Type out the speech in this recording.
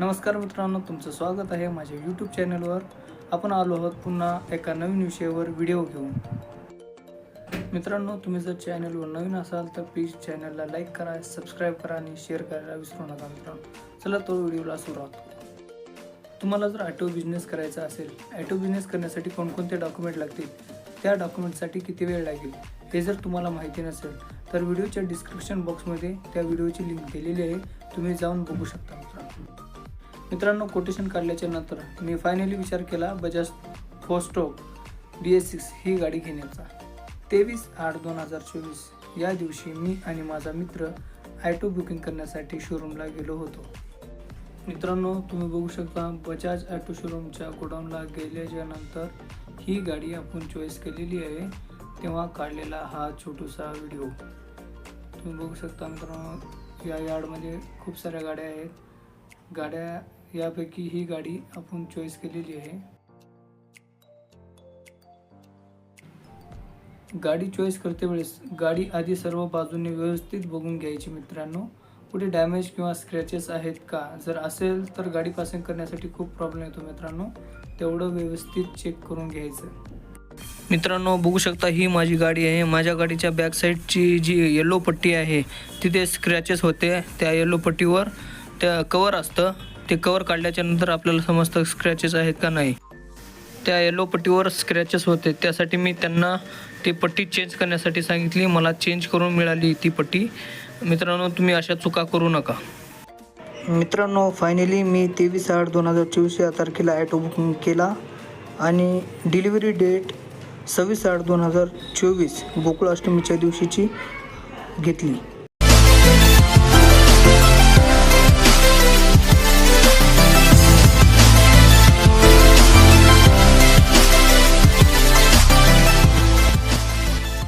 नमस्कार मित्रांनो तुमचं स्वागत आहे माझ्या यूट्यूब चॅनलवर आपण आलो आहोत पुन्हा एका नवीन विषयावर व्हिडिओ घेऊन. मित्रांनो तुम्ही जर चॅनलवर नवीन असाल तर प्लीज चॅनलला लाईक करा सबस्क्राईब करा आणि शेअर करायला विसरू नका मित्रांनो. चला तो व्हिडिओला सुरुवात करू. तुम्हाला जर ॲटो बिझनेस करायचा असेल ॲटो बिझनेस करण्यासाठी कोणकोणते डॉक्युमेंट लागतील? त्या डॉक्युमेंटसाठी किती वेळ लागेल? हे जर तुम्हाला माहिती नसेल तर व्हिडिओच्या डिस्क्रिप्शन बॉक्समध्ये त्या व्हिडिओची लिंक दिलेली आहे. तुम्ही जाऊन बघू शकता. मित्रांनो कोटेशन काढल्याच्या नंतर मी फायनली विचार केला बजाज फोस्टॉक डी एस सिक्स ही गाडी घेण्याचा. तेवीस आठ दोन हजार चोवीस या दिवशी मी आणि माझा मित्र आयटो बुकिंग करण्यासाठी शोरूमला गेलो होतो. मित्रांनो तुम्ही बघू शकता बजाज ॲटो शोरूमच्या गोडाऊनला गेल्याच्यानंतर ही गाडी आपण चॉईस केलेली आहे तेव्हा काढलेला हा छोटूसा व्हिडिओ तुम्ही बघू शकता मित्रांनो या यार्डमध्ये खूप साऱ्या गाड्या आहेत. गाड्या यापैकी ही गाडी आपण चॉईस केलेली आहे. गाडी चॉईस करते वेळेस गाडी आधी सर्व बाजूंनी व्यवस्थित बघून घ्यायची मित्रांनो. कुठे डॅमेज किंवा स्क्रॅचेस आहेत का? जर असेल तर गाडी पासिंग करण्यासाठी खूप प्रॉब्लेम येतो मित्रांनो. तेवढं व्यवस्थित चेक करून घ्यायचं. मित्रांनो बघू शकता ही माझी गाडी आहे. माझ्या गाडीच्या बॅक साईडची जी येलो पट्टी आहे तिथे स्क्रॅचेस होते. त्या येलो पट्टीवर त्या कवर असतं. ते कवर काढल्याच्या नंतर आपल्याला समजतं स्क्रॅचेस आहेत का नाही. त्या येलो पट्टीवर स्क्रॅचेस होते. त्यासाठी मी त्यांना ती पट्टी चेंज करण्यासाठी सांगितली. मला चेंज करून मिळाली ती पट्टी. मित्रांनो तुम्ही अशा चुका करू नका. मित्रांनो फायनली मी तेवीस आठ दोन हजार चोवीस या तारखेला ॲटो बुकिंग केला आणि डिलिव्हरी डेट सव्वीस आठ दोन हजार चोवीस गोकुळ अष्टमीच्या दिवशीची घेतली.